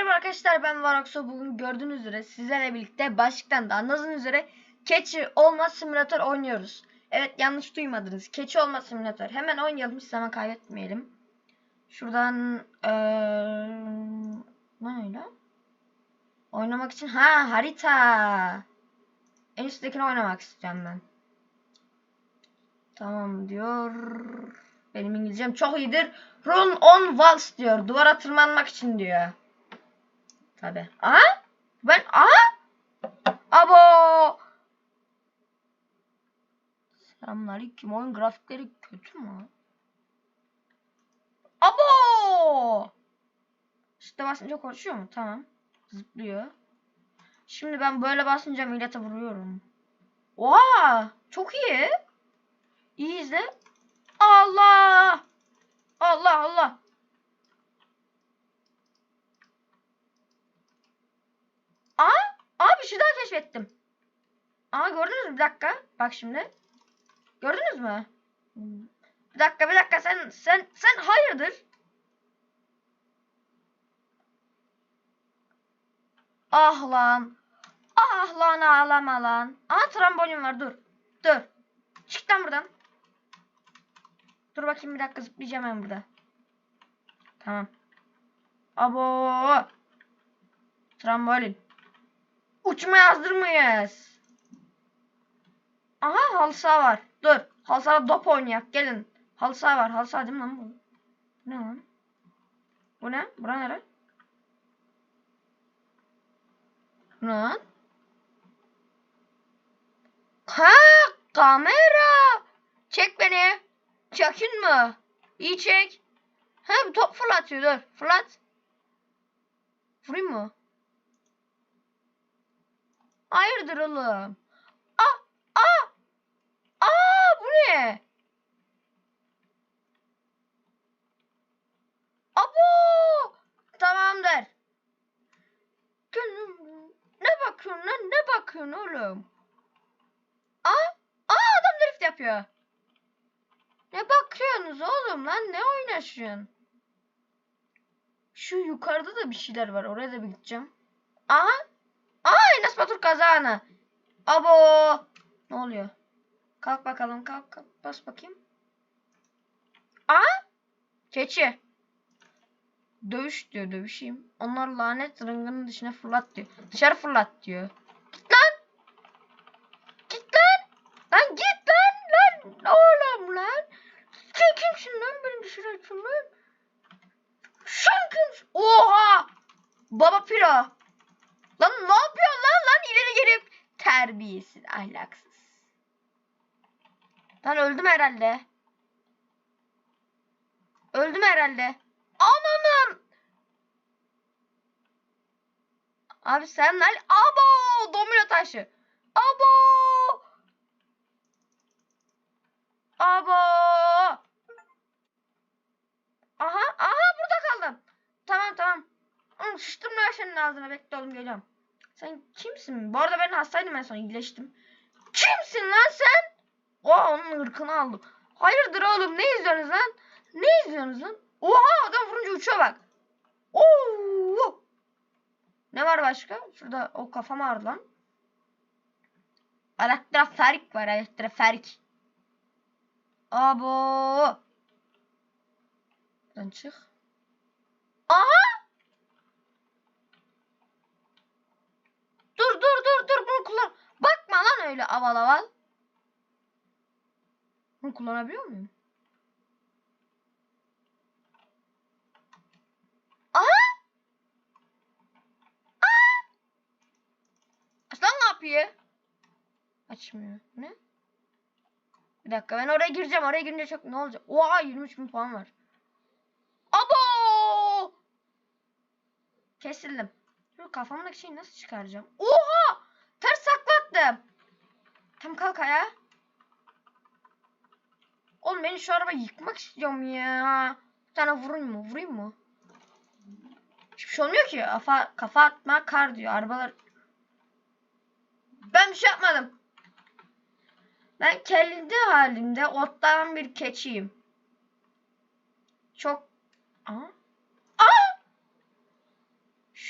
merhaba arkadaşlar ben Varoxo. Bugün gördüğünüz üzere sizlerle birlikte başlıktan da anladığınız üzere keçi olma simülatör oynuyoruz. Evet yanlış duymadınız. Keçi olma simülatör. Hemen oynayalım hiç zaman kaybetmeyelim. Şuradan ee, ne öyle? Oynamak için ha harita. En üsttekini oynamak istiyorum ben. Tamam diyor. Benim İngilizcem çok iyidir. Run on walls diyor. Duvara tırmanmak için diyor. Tabi. Aha. Ben aha. Abo. Selamünaleyküm. Oyun grafikleri kötü mü? Abo. İşte basınca konuşuyor mu? Tamam. Zıplıyor. Şimdi ben böyle basınca millete vuruyorum. Oha! Çok iyi. İyi izle. Allah! Allah Allah. Aa, aa bir şey daha keşfettim. Aa gördünüz mü? Bir dakika. Bak şimdi. Gördünüz mü? Bir dakika bir dakika sen sen sen hayırdır? Ah lan. Ah lan ağlama lan. Aa trambolin var dur. Dur. Çık lan buradan. Dur bakayım bir dakika zıplayacağım ben burada. Tamam. Abo. Trambolin. Uçma yazdır mıyız? Aha halı saha var. Dur. Halı sahada top oynayak. Gelin. Halı saha var. Halı saha değil mi lan bu? Ne lan? Bu ne? Bura nere? Lan? Ha kamera. Çek beni. Çekin mi? İyi çek. Ha top fırlatıyor dur. Fırlat. Vurayım mı? Hayırdır oğlum? Aa! Aa! Aa bu ne? Abo! Tamamdır. Ne bakıyorsun lan? Ne bakıyorsun oğlum? Aa! Aa adam drift yapıyor. Ne bakıyorsunuz oğlum lan? Ne oynaşıyorsun? Şu yukarıda da bir şeyler var. Oraya da bir gideceğim. Aha! Aa Enes Batur kazanı. Abo! Ne oluyor? Kalk bakalım kalk kalk. Bas bakayım. Aa! Keçi. Dövüş diyor dövüşeyim. Onlar lanet rıngının dışına fırlat diyor. Dışarı fırlat diyor. Git lan! Git lan! Lan git lan! Lan oğlum lan! Sen kimsin lan beni dışarı atıyorsun lan? Sen kimsin? Oha! Baba Piro. Lan ne yapıyorsun lan lan ileri gelip terbiyesiz ahlaksız. Ben öldüm herhalde. Öldüm herhalde. Ananım. Abi sen lan abo domino taşı. Abo. Abo. Aha aha burada kaldım. Tamam tamam. Sıçtım lan senin ağzına bekle oğlum geliyorum. Sen kimsin? Bu arada ben hastaydım en son iyileştim. Kimsin lan sen? Oha onun ırkını aldım. Hayırdır oğlum ne izliyorsunuz lan? Ne izliyorsunuz lan? Oha adam vurunca uçuyor bak. Oo! Ne var başka? Şurada o kafam ağrıdı lan. Elektroferik var elektroferik. Abo. Buradan çık. Aha! Dur dur dur dur bunu kullan. Bakma lan öyle aval aval. Bunu kullanabiliyor muyum? Aha! Aa! Aç lan kapıyı. Açmıyor. Ne? Bir dakika ben oraya gireceğim. Oraya girince çok ne olacak? Oha 23 bin puan var. Abo! Kesildim. Kafamdaki şeyi nasıl çıkaracağım? Oha! Ters saklattım. Tam kalk ayağa. Oğlum beni şu araba yıkmak istiyorum ya. Bir tane vurayım mı? Vurayım mı? Hiçbir şey olmuyor ki. Kafa, kafa atma kar diyor. Arabalar... Ben bir şey yapmadım. Ben kendi halimde otlayan bir keçiyim. Çok... Aa!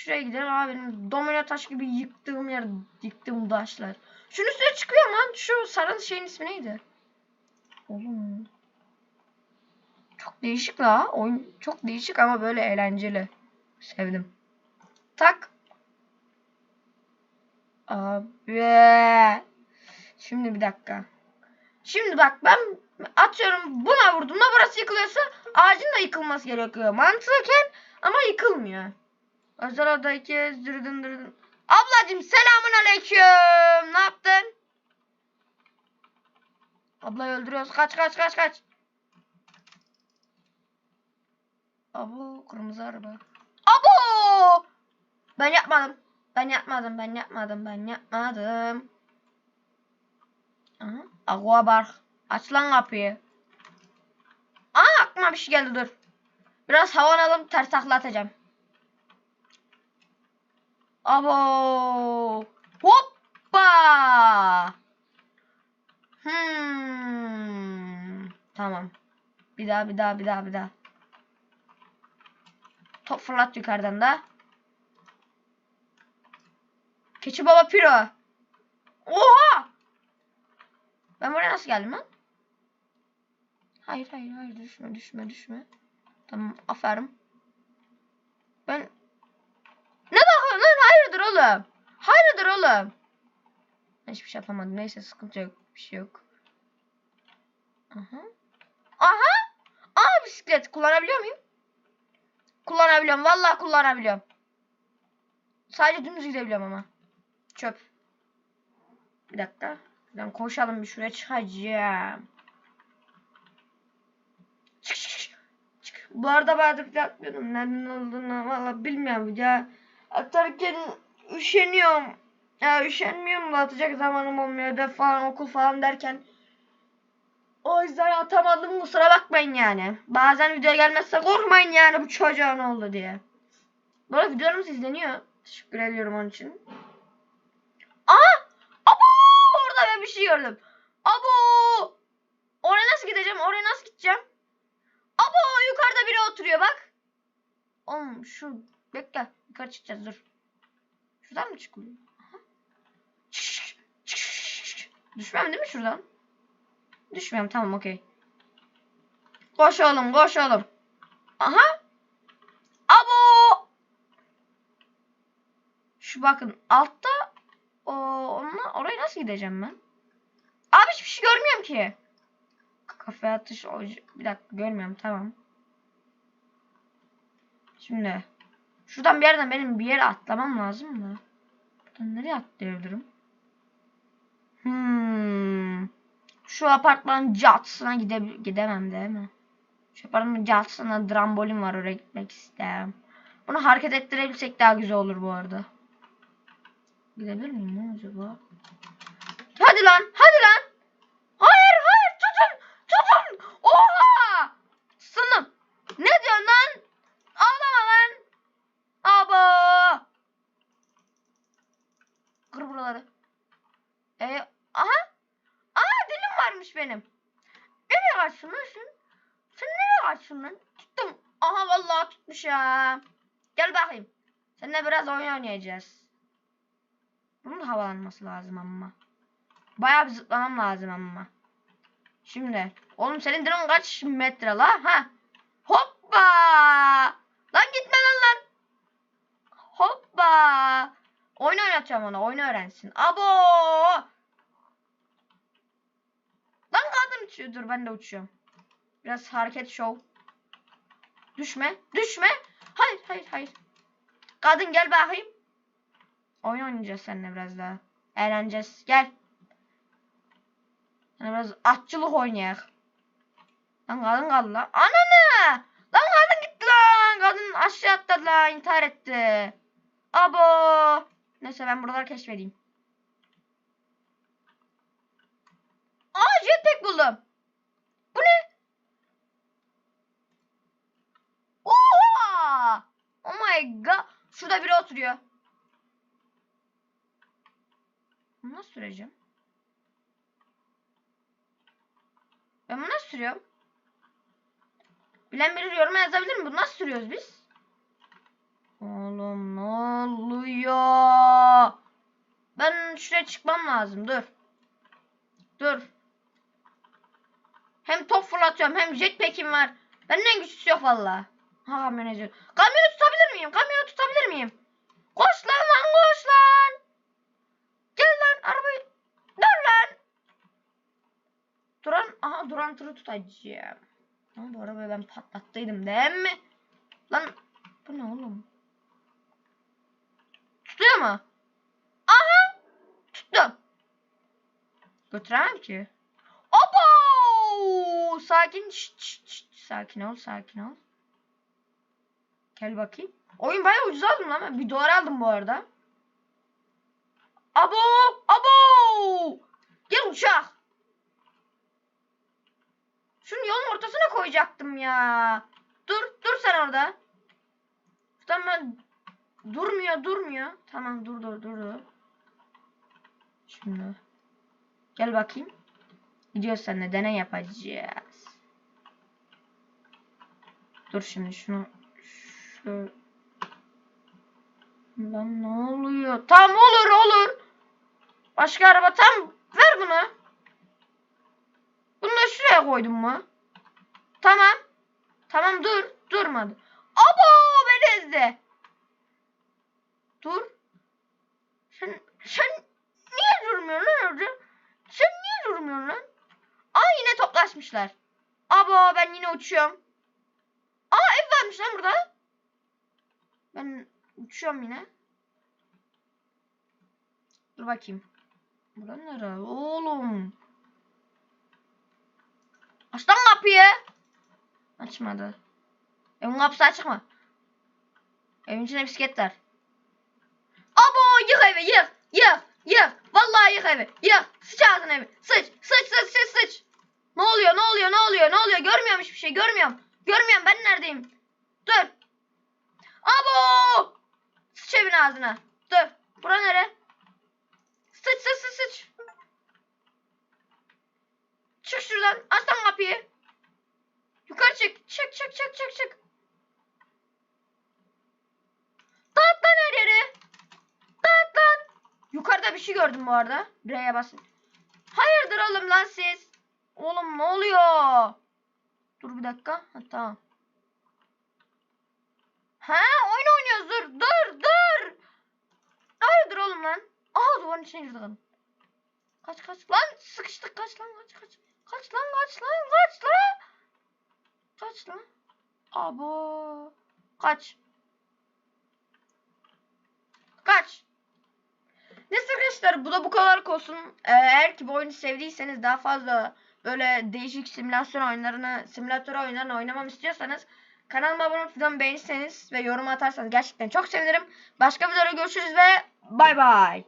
Şuraya gidelim abi domino taş gibi yıktığım yer yıktığım taşlar. Şunun üstüne çıkıyor lan. Şu sarı şeyin ismi neydi? Oğlum. Çok değişik la. Oyun çok değişik ama böyle eğlenceli. Sevdim. Tak. Abi. Şimdi bir dakika. Şimdi bak ben atıyorum buna vurduğumda burası yıkılıyorsa ağacın da yıkılması gerekiyor. Mantıken ama yıkılmıyor. Özel odadaki dırdın dırdın. Ablacım selamun aleyküm. Ne yaptın? Ablayı öldürüyoruz. Kaç kaç kaç kaç. Abo kırmızı araba. Abo! Ben yapmadım. Ben yapmadım. Ben yapmadım. Ben yapmadım. Aha. Agua bar. Aç lan kapıyı. Aa aklıma bir şey geldi dur. Biraz havanalım ters takla atacağım. Abo. Hoppa. Hmm. Tamam. Bir daha bir daha bir daha bir daha. Top fırlat yukarıdan da. Keçi baba piro. Oha! Ben buraya nasıl geldim lan? Hayır hayır hayır düşme düşme düşme. Tamam aferin. Ben ne bakıyorsun lan hayırdır oğlum? Hayırdır oğlum? Ben hiçbir şey yapamadım. Neyse sıkıntı yok. Bir şey yok. Aha. Aha. Aa bisiklet kullanabiliyor muyum? Kullanabiliyorum. Vallahi kullanabiliyorum. Sadece dümdüz gidebiliyorum ama. Çöp. Bir dakika. Buradan koşalım bir şuraya çıkacağım. Çık çık çık. çık. Bu arada bazen yapmıyorum. Neden olduğunu valla bilmiyorum ya. Atarken üşeniyorum. Ya üşenmiyorum da atacak zamanım olmuyor da falan okul falan derken. O yüzden atamadım kusura bakmayın yani. Bazen video gelmezse korkmayın yani bu çocuğa ne oldu diye. Bu arada videolarımız izleniyor. Teşekkür ediyorum onun için. Aa! Abo! Orada ben bir şey gördüm. Abo! Oraya nasıl gideceğim? Oraya nasıl gideceğim? Abo! Yukarıda biri oturuyor bak. Oğlum şu bekle. Yukarı çıkacağız dur. Şuradan mı çıkılıyor? Aha. Çık, çık, çık, çık. Düşmem değil mi şuradan? Düşmüyorum tamam okey. Koş oğlum koş oğlum. Aha. Abo. Şu bakın altta o onunla oraya nasıl gideceğim ben? Abi hiçbir şey görmüyorum ki. Kafe atış bir dakika görmüyorum tamam. Şimdi şuradan bir yerden benim bir yere atlamam lazım da. Buradan nereye atlayabilirim? Hmm. Şu apartmanın caddısına gide gidemem değil mi? Şu apartmanın caddısına trambolin var oraya gitmek isterim. Bunu hareket ettirebilsek daha güzel olur bu arada. Gidebilir miyim acaba? Hadi lan hadi lan. Hayır hayır tutun tutun. Oha. Sınım. Ne diyorsun lan? Ağlama lan. Aba. Kır buraları. E, aha. Aa dilim varmış benim. Nereye kaçtın lan sen? Sen nereye kaçtın lan? Tuttum. Tutmuş ya. Gel bakayım. Seninle biraz oyun oynayacağız. Bunun havalanması lazım ama. Bayağı bir zıplamam lazım ama. Şimdi. Oğlum senin drone kaç metre la? Ha? Hoppa! Lan gitme lan lan. Hoppa! Oyun oynatacağım ona. Oyun öğrensin. Abo! Lan kadın uçuyor. Dur ben de uçuyorum. Biraz hareket show. Düşme. Düşme. Hayır hayır hayır. Kadın gel bakayım. Oyun oynayacağız seninle biraz daha. Eğleneceğiz. Gel. Sana biraz atçılık oynayak. Lan kadın kaldı lan. Ananı! Lan kadın gitti lan. Kadın aşağı atladı lan. intihar etti. Abo. Neyse ben buraları keşfedeyim. Aa jetpack buldum. Bu ne? Oha! God. Şurada biri oturuyor. Bunu nasıl süreceğim? Ben bunu nasıl sürüyorum? Bilen biri yoruma yazabilir mi? Bunu nasıl sürüyoruz biz? Oğlum ne oluyor? Ben şuraya çıkmam lazım. Dur. Dur. Hem top fırlatıyorum hem jetpack'im var. Benden güçlüsü yok valla. Ha kamyoncu. Kamyonu tutabilir miyim? Kamyonu tutabilir miyim? Koş lan lan koş lan. Gel lan arabayı. Dur lan. Duran, aha duran tırı tutacağım. Ama bu arabayı ben patlattıydım değil mi? Lan bu ne oğlum? Tutuyor mu? Aha! Tuttum. Götüremem ki. Abo! Sakin. Şşt, şşt, şşt. Sakin ol, sakin ol. Gel bakayım. Oyun bayağı ucuz aldım lan. Bir dolar aldım bu arada. Abo! Abo! Gel uçak. Şunu yolun ortasına koyacaktım ya. Dur, dur sen orada. Tamam ben durmuyor, durmuyor. Tamam dur dur dur dur. Şimdi gel bakayım. Gidiyoruz seninle deney yapacağız. Dur şimdi şunu şu Lan ne oluyor? Tam olur olur. Başka araba tam ver bunu. Bunu da şuraya koydum mu? Tamam. Tamam dur. Durmadı. Abo beni ezdi. Dur. Sen, sen niye durmuyorsun lan orada? Sen niye durmuyorsun lan? Aa yine toplaşmışlar. Abo ben yine uçuyorum. Aa ev varmış lan burada. Ben uçuyorum yine. Dur bakayım. Bura nere oğlum? Aç lan kapıyı. Açmadı. Evin kapısı açık mı? Evin içinde bisiklet var. Abo yık evi yık yık yık. Vallahi yık evi yık. Sıç ağzına evi. Sıç sıç sıç sıç sıç. Ne oluyor ne oluyor ne oluyor ne oluyor? Görmüyorum hiçbir şey görmüyorum. Görmüyorum ben neredeyim? Dur. Abo. Sıç evin ağzına. Dur. Bura nere? Sıç sıç sıç sıç. Çık şuradan. Aç lan kapıyı. Yukarı çık. Çık çık çık çık çık. Dağıt lan her yeri. Dağıt lan. Yukarıda bir şey gördüm bu arada. R'ye basın. Hayırdır oğlum lan siz? Oğlum ne oluyor? Dur bir dakika. Ha, tamam. Ha oyun oynuyoruz dur dur dur. Hayırdır oğlum lan? Aha duvarın içine girdi kadın. Kaç kaç lan sıkıştık kaç lan kaç kaç. Kaç lan kaç lan kaç lan. Kaç lan. Abo. Kaç. Neyse arkadaşlar bu da bu kadar olsun. Ee, Eğer ki bu oyunu sevdiyseniz daha fazla böyle değişik simülasyon oyunlarını, simülatör oyunlarını oynamamı istiyorsanız kanalıma abone olup beğenirseniz ve yorum atarsanız gerçekten çok sevinirim. Başka videoda görüşürüz ve bay bay.